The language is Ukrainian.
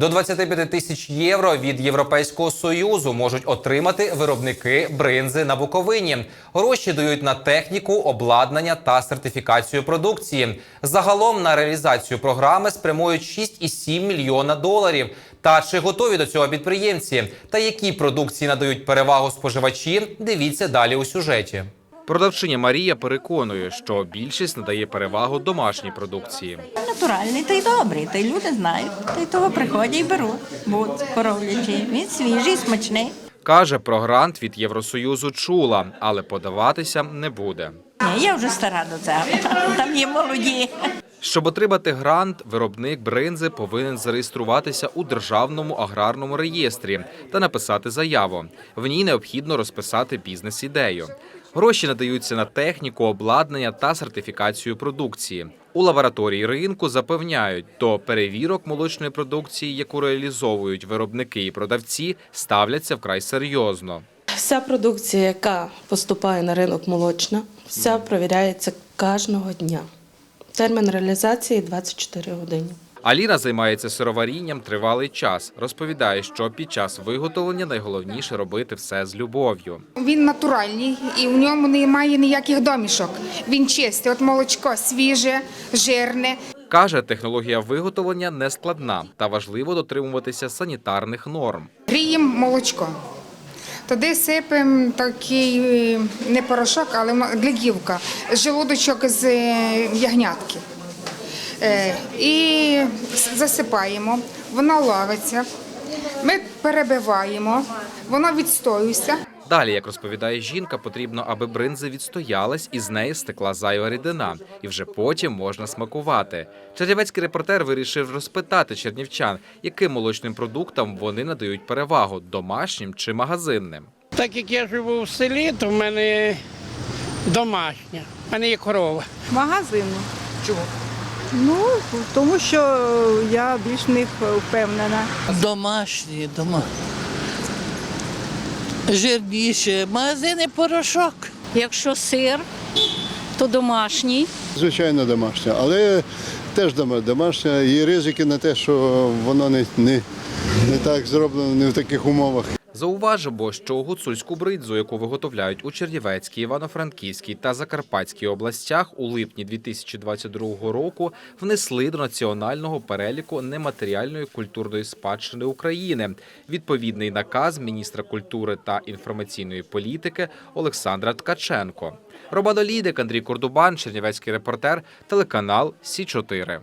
До 25 тисяч євро від Європейського союзу можуть отримати виробники бринзи на Буковині. Гроші дають на техніку, обладнання та сертифікацію продукції. Загалом на реалізацію програми спрямують 6,7 мільйона доларів. Та чи готові до цього підприємці? Та які продукції надають перевагу споживачі? Дивіться далі у сюжеті. Продавчиня Марія переконує, що більшість надає перевагу домашній продукції. Натуральний, та й добрий, та й люди знають, та й того приходять і беруть. Будь коров'ячий. Він свіжий, смачний. Каже, про грант від Євросоюзу чула, але подаватися не буде. Ні, я вже стара до цього. Там є молоді. Щоб отримати грант, виробник бринзи повинен зареєструватися у державному аграрному реєстрі та написати заяву. В ній необхідно розписати бізнес-ідею. Гроші надаються на техніку, обладнання та сертифікацію продукції. У лабораторії ринку запевняють, до перевірок молочної продукції, яку реалізовують виробники і продавці, ставляться вкрай серйозно. Вся продукція, яка поступає на ринок молочна, вся провіряється кожного дня. Термін реалізації 24 години. Аліна займається сироварінням тривалий час. Розповідає, що під час виготовлення найголовніше робити все з любов'ю. Він натуральний і в ньому немає ніяких домішок. Він чистий. От молочко свіже, жирне. Каже, технологія виготовлення не складна та важливо дотримуватися санітарних норм. Гріємо молочко. Туди сипемо такий е, не порошок, але глядівка, желудочок з е, ягнятки. Е, І засипаємо, воно ловиться. Ми перебиваємо, воно відстоюється. Далі, як розповідає жінка, потрібно, аби бринза відстоялась і з неї стекла зайва рідина, і вже потім можна смакувати. Чернівецький репортер вирішив розпитати чернівчан, яким молочним продуктам вони надають перевагу домашнім чи магазинним. Так як я живу в селі, то в мене домашня. В мене є корова. Магазину. Чому? Ну, тому що я більш в них впевнена. Домашні, дома. Жирніше. Магазини порошок. Якщо сир, то домашній. Звичайно, домашня, але теж дома- домашня. Є ризики на те, що воно не, не, не так зроблено, не в таких умовах. Зауважимо, що гуцульську бридзу, яку виготовляють у Чернівецькій, Івано-Франківській та Закарпатській областях, у липні 2022 року внесли до національного переліку нематеріальної культурної спадщини України. Відповідний наказ міністра культури та інформаційної політики Олександра Ткаченко. Роман Олійник, Андрій Кордубан, Чернівецький репортер, телеканал Сі 4